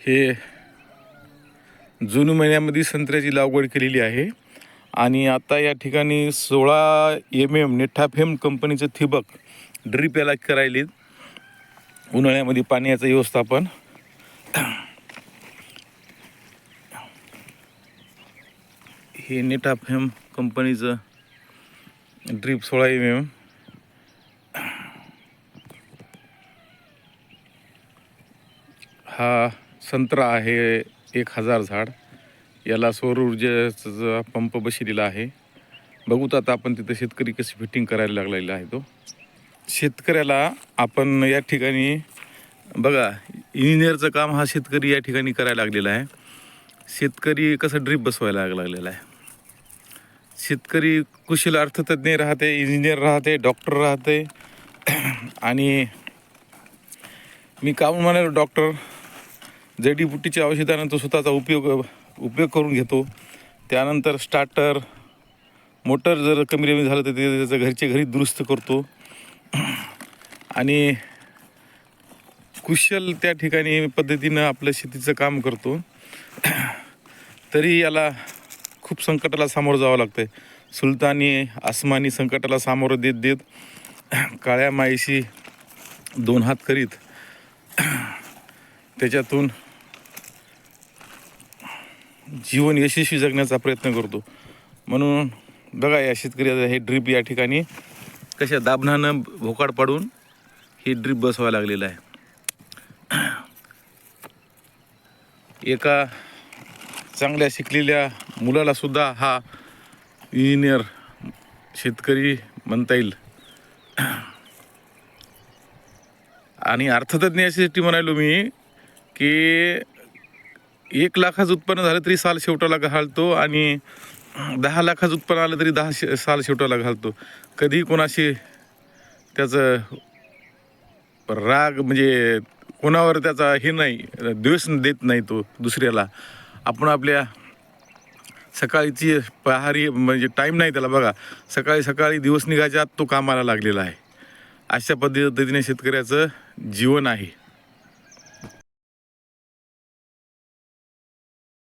हे जून महिन्यामध्ये संत्र्याची लागवड केलेली आहे. आणि आता या ठिकाणी सोळा एम एम नेठाफेम कंपनीचं थिबक ड्रीप याला करायले उन्हाळ्यामध्ये पाण्याचं व्यवस्थापन. हे नेटाफेम कंपनीचं ड्रीप सोळा एम एम हा संत्रा आहे एक हजार झाड. याला सौर ऊर्जेचा पंप बसलेला आहे. बघूत आता आपण तिथं शेतकरी कशी फिटिंग करायला लागलेला आहे तो. शेतकऱ्याला आपण या ठिकाणी बघा इंजिनियरचं काम हा शेतकरी या ठिकाणी करायला लागलेला आहे. शेतकरी कसं ड्रीप बसवायला लागलेला आहे. शेतकरी कुशल अर्थतज्ञ राहते इंजिनियर राहते डॉक्टर राहते. आणि मी का म्हणून म्हणालो डॉक्टर जडीबुटीच्या औषधानंतर स्वतःचा उपयोग उपयोग करून घेतो. त्यानंतर स्टार्टर मोटर जर कमी कमी झालं तर ते त्याचं घरच्या घरी दुरुस्त करतो. आणि कुशल त्या ठिकाणी पद्धतीनं आपलं शेतीचं काम करतो. तरी याला खूप संकटाला सामोरं जावं लागतं आहे सुलतानी आसमानी संकटाला सामोरं देत देत काळ्या माईशी दोन हात करीत त्याच्यातून जीवन यशस्वी जगण्याचा प्रयत्न करतो. म्हणून बघा या शेतकऱ्याचं हे ड्रीप या ठिकाणी कशा दाबणानं भोकाड पाडून ही ड्रीप बसवायला लागलेलं आहे. एका चांगल्या शिकलेल्या मुलालासुद्धा हा इंजिनियर शेतकरी म्हणता येईल. आणि अर्थतज्ञ याच्यासाठी म्हणालो मी की एक लाखाचं उत्पन्न झालं तरी साल शेवटाला घालतो आणि दहा लाखाचं उत्पन्न आलं तरी दहा शे साल शेवटाला घालतो. कधी कोणाशी त्याचं राग म्हणजे कोणावर त्याचा हे नाही द्वेष देत नाही तो दुसऱ्याला. आपण आपल्या सकाळीची पहारी म्हणजे टाईम नाही त्याला बघा. सकाळी सकाळी दिवस निघायच्या आत तो कामाला लागलेला आहे. अशा पद्धतीने शेतकऱ्याचं जीवन आहे.